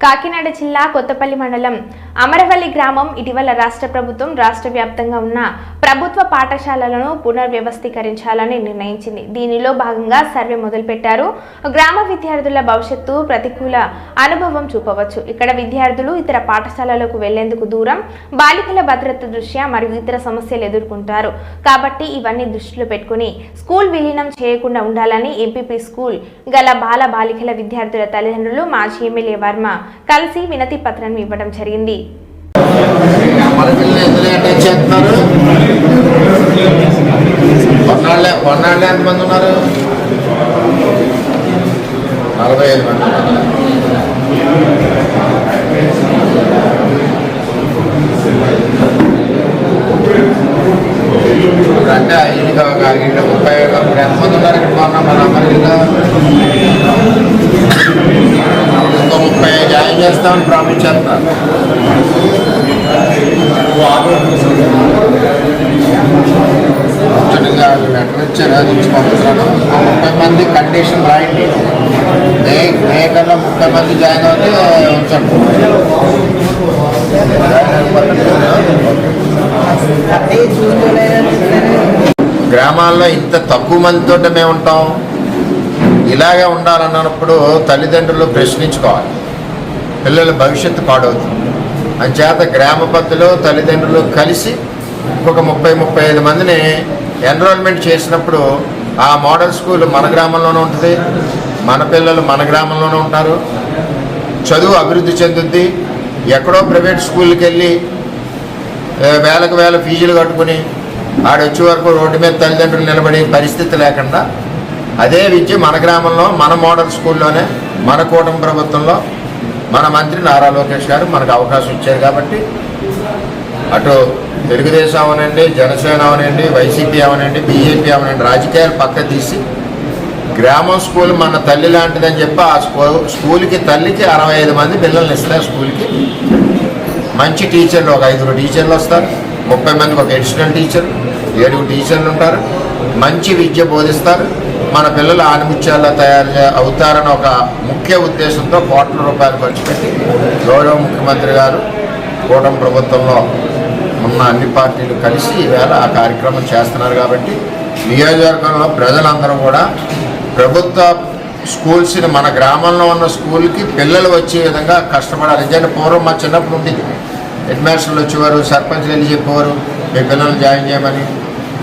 కాకినాడ జిల్లా కొత్తపల్లి మండలం అమరవల్లి గ్రామం ఇటీవల రాష్ట్ర ప్రభుత్వం రాష్ట్ర వ్యాప్తంగా ఉన్న ప్రభుత్వ పాఠశాలలను పునర్వ్యవస్థీకరించాలని నిర్ణయించింది. దీనిలో భాగంగా సర్వే మొదలుపెట్టారు. గ్రామ విద్యార్థుల భవిష్యత్తు ప్రతికూల అనుభవం చూపవచ్చు. ఇక్కడ విద్యార్థులు ఇతర పాఠశాలలకు వెళ్ళేందుకు దూరం బాలికల భద్రత దృష్ట్యా మరియు ఇతర సమస్యలు ఎదుర్కొంటారు. కాబట్టి ఇవన్నీ దృష్టిలో పెట్టుకుని స్కూల్ విలీనం చేయకుండా ఉండాలని ఎంపీపీ స్కూల్ గల బాల బాలికల విద్యార్థుల తల్లిదండ్రులు మాజీ ఎమ్మెల్యే వర్మ కలిసి వినతి పత్రం ఇవ్వడం జరిగింది. చేస్తున్నారు ఎంతమంది ఉన్నారు? నలభై ఐదు మంది అంటే ఐదు కాక ఇక్కడ ముప్పై ఎంతమంది ఉన్నారు ఇక్కడ మన మన అమెరికా ఇంకో ముప్పై జాయిన్ చేస్తామని ప్రామిస్ చేస్తున్నారు. ముచ్చటగా లెటర్ ఇచ్చారు అది ఇచ్చి ఇంకో ముప్పై మంది కండిషన్ రాయండి. మే మే కల్లా ముప్పై మంది జాయిన్ అవుతే ఉంచండి. గ్రామాల్లో ఇంత తక్కువ మందితో మేము ఉంటాం. ఇలాగే ఉండాలన్నప్పుడు తల్లిదండ్రులు ప్రశ్నించుకోవాలి. పిల్లల భవిష్యత్తు పాడవుతుంది. అంచేత గ్రామ పద్ధతిలో తల్లిదండ్రులు కలిసి ఒక ముప్పై ముప్పై ఐదు మందిని ఎన్రోల్మెంట్ చేసినప్పుడు ఆ మోడల్ స్కూల్ మన గ్రామంలోనే ఉంటుంది. మన పిల్లలు మన గ్రామంలోనే ఉంటారు. చదువు అభివృద్ధి చెందుద్ది. ఎక్కడో ప్రైవేట్ స్కూల్కి వెళ్ళి వేలకు వేల ఫీజులు కట్టుకుని ఆడొచ్చే వరకు రోడ్డు మీద తల్లిదండ్రులు నిలబడే పరిస్థితి లేకుండా అదే విద్య మన గ్రామంలో మన మోడల్ స్కూల్లోనే మన కూటమి ప్రభుత్వంలో మన మంత్రి నారా లోకేష్ గారు మనకు అవకాశం ఇచ్చారు కాబట్టి అటు తెలుగుదేశం అవనండి జనసేన అవనండి వైసీపీ అవనండి బీజేపీ అవనండి రాజకీయాలు పక్క తీసి గ్రామం స్కూల్ మన తల్లి లాంటిదని చెప్పి ఆ స్కూల్ స్కూల్కి తల్లికి అరవై ఐదు మంది పిల్లల్ని ఇస్తారు స్కూల్కి. మంచి టీచర్లు ఒక ఐదుగురు టీచర్లు వస్తారు ముప్పై మందికి ఒక అడిషనల్ టీచర్ ఏడుగురు టీచర్లు ఉంటారు మంచి విద్య బోధిస్తారు. మన పిల్లలు ఆనిముత్యాల్లో తయారు చే- అవుతారని ఒక ముఖ్య ఉద్దేశంతో కోట్ల రూపాయలు ఖర్చు పెట్టి గౌరవ ముఖ్యమంత్రి గారు కూటమి ప్రభుత్వంలో ఉన్న అన్ని పార్టీలు కలిసి ఈవేళ ఆ కార్యక్రమం చేస్తున్నారు కాబట్టి నియోజకవర్గంలో ప్రజలందరూ కూడా ప్రభుత్వ స్కూల్స్ని మన గ్రామంలో ఉన్న స్కూల్కి పిల్లలు వచ్చే విధంగా కష్టపడాలి. నిజంగా పూర్వం మా చిన్నప్పుడు ఉండేది హెడ్ మాస్టర్లు వచ్చేవారు సర్పంచ్లు వెళ్ళి చెప్పేవారు మీ పిల్లల్ని జాయిన్ చేయమని.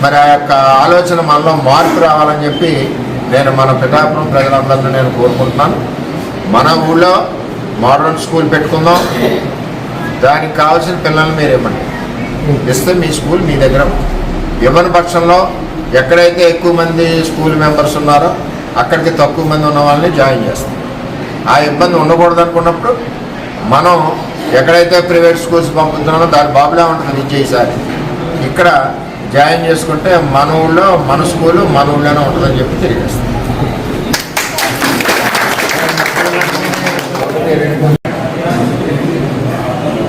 మరి ఆ యొక్క ఆలోచన మనలో మార్పు రావాలని చెప్పి నేను మన పిఠాపురం ప్రజలందరినీ నేను కోరుకుంటున్నాను. మన ఊళ్ళో మోడర్న్ స్కూల్ పెట్టుకుందాం. దానికి కావాల్సిన పిల్లల్ని మీరు ఇవ్వండి. ఇస్తే మీ స్కూల్ మీ దగ్గర ఇవ్వని పక్షంలో ఎక్కడైతే ఎక్కువ మంది స్కూల్ మెంబర్స్ ఉన్నారో అక్కడికి తక్కువ మంది ఉన్న వాళ్ళని జాయిన్ చేస్తాం. ఆ ఇబ్బంది ఉండకూడదు అనుకున్నప్పుడు మనం ఎక్కడైతే ప్రైవేట్ స్కూల్స్ పంపుతున్నామో దాని బాబులే ఉంటుంది విద్య ఈసారి. ఇక్కడ జాయిన్ చేసుకుంటే మన ఊళ్ళో మన స్కూలు మన ఊళ్ళోనే ఉంటుందని చెప్పి తెలియజేస్తాం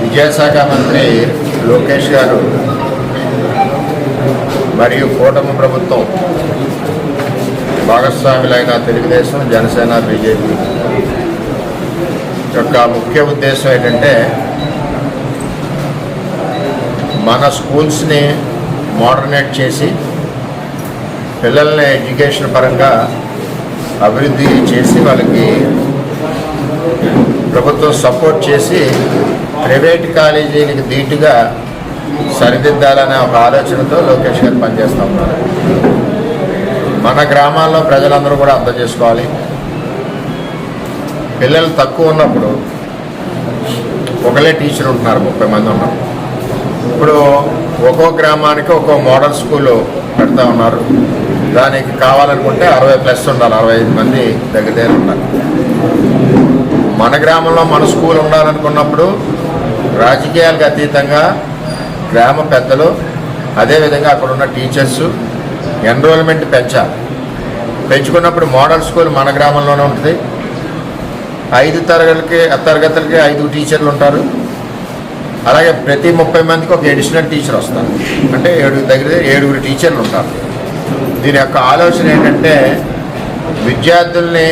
విద్యాశాఖ మంత్రి లోకేష్ గారు మరియు కూటమి ప్రభుత్వం భాగస్వాములైన తెలుగుదేశం జనసేన బీజేపీ యొక్క ముఖ్య ఉద్దేశం ఏంటంటే మన స్కూల్స్ని మోడర్నేట్ చేసి పిల్లల్ని ఎడ్యుకేషన్ పరంగా అభివృద్ధి చేసి వాళ్ళకి ప్రభుత్వం సపోర్ట్ చేసి ప్రైవేట్ కాలేజీలకు ధీటుగా సరిదిద్దాలనే ఒక ఆలోచనతో లోకేష్ గారు పనిచేస్తూ ఉన్నారు. మన గ్రామాల్లో ప్రజలందరూ కూడా అర్థం చేసుకోవాలి. పిల్లలు తక్కువ ఉన్నప్పుడు ఒకలే టీచర్ ఉంటున్నారు ముప్పై మంది ఉన్నారు ఇప్పుడు ఒక్కో గ్రామానికి ఒక్కో మోడల్ స్కూల్ పెడతా ఉన్నారు. దానికి కావాలనుకుంటే అరవై ప్లస్ ఉండాలి అరవై ఐదు మంది దగ్గర దగ్గర ఉండాలి మన గ్రామంలో మన స్కూల్ ఉండాలనుకున్నప్పుడు రాజకీయాలకు అతీతంగా గ్రామ పెద్దలు అదేవిధంగా అక్కడ ఉన్న టీచర్స్ ఎన్రోల్మెంట్ పెంచాలి. పెంచుకున్నప్పుడు మోడల్ స్కూల్ మన గ్రామంలోనే ఉంటుంది. ఐదు తరగతులకి తరగతులకి ఐదు టీచర్లు ఉంటారు. అలాగే ప్రతి ముప్పై మందికి ఒక అడిషనల్ టీచర్ వస్తారు. అంటే ఏడు దగ్గర దగ్గర ఏడుగురు టీచర్లు ఉంటారు. దీని యొక్క ఆలోచన ఏంటంటే విద్యార్థుల్ని